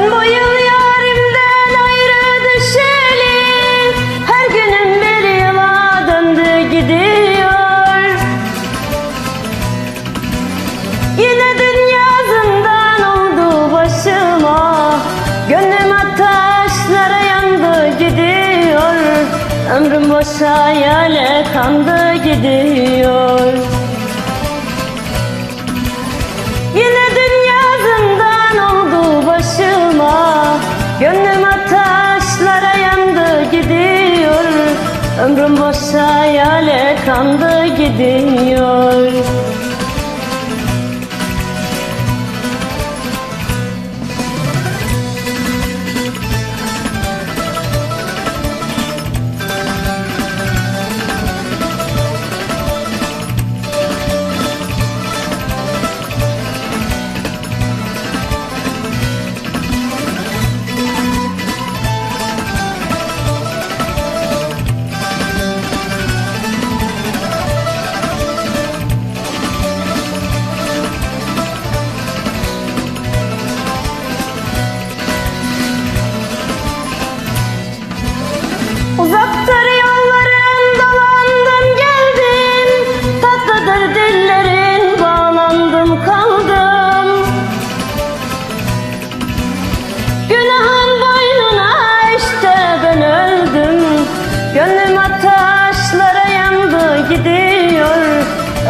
Bu yıl yarimden ayrı düşeli Her günüm bir yıla gidiyor. Yine dünya oldu başıma. Gönlüm ateşlere yandı gidiyor. Ömrüm boşa yale kandı gidiyor Yale kandı gidiyor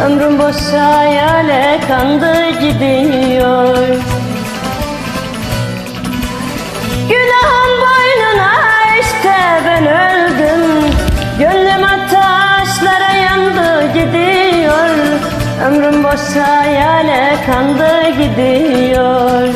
Ömrüm boşa yale kandı gidiyor Günahın boynuna işte ben öldüm. Gönlüm ateşlere yandı gidiyor. Ömrüm boşa yale kandı gidiyor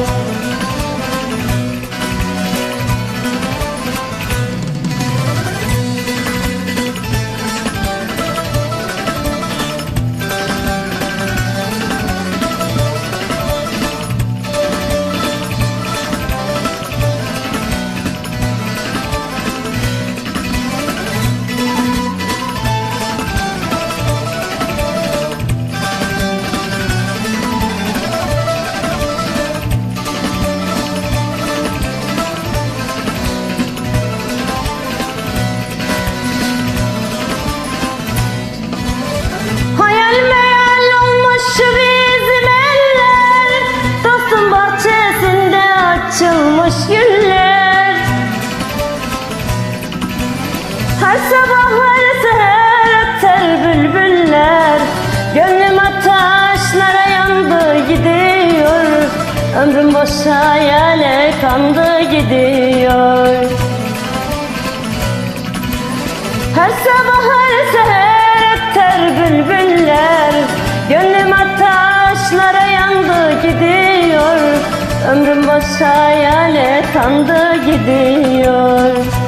açılmış güller Her sabah her seher öter bülbüller. Gönlüm ateşlere yandı gidiyor. Ömrüm boşa yale kandı gidiyor. Her sabah her seher öter bülbüller. Gönlüm ateşlere yandı gidiyor Ömrüm boşa yale kandı gidiyor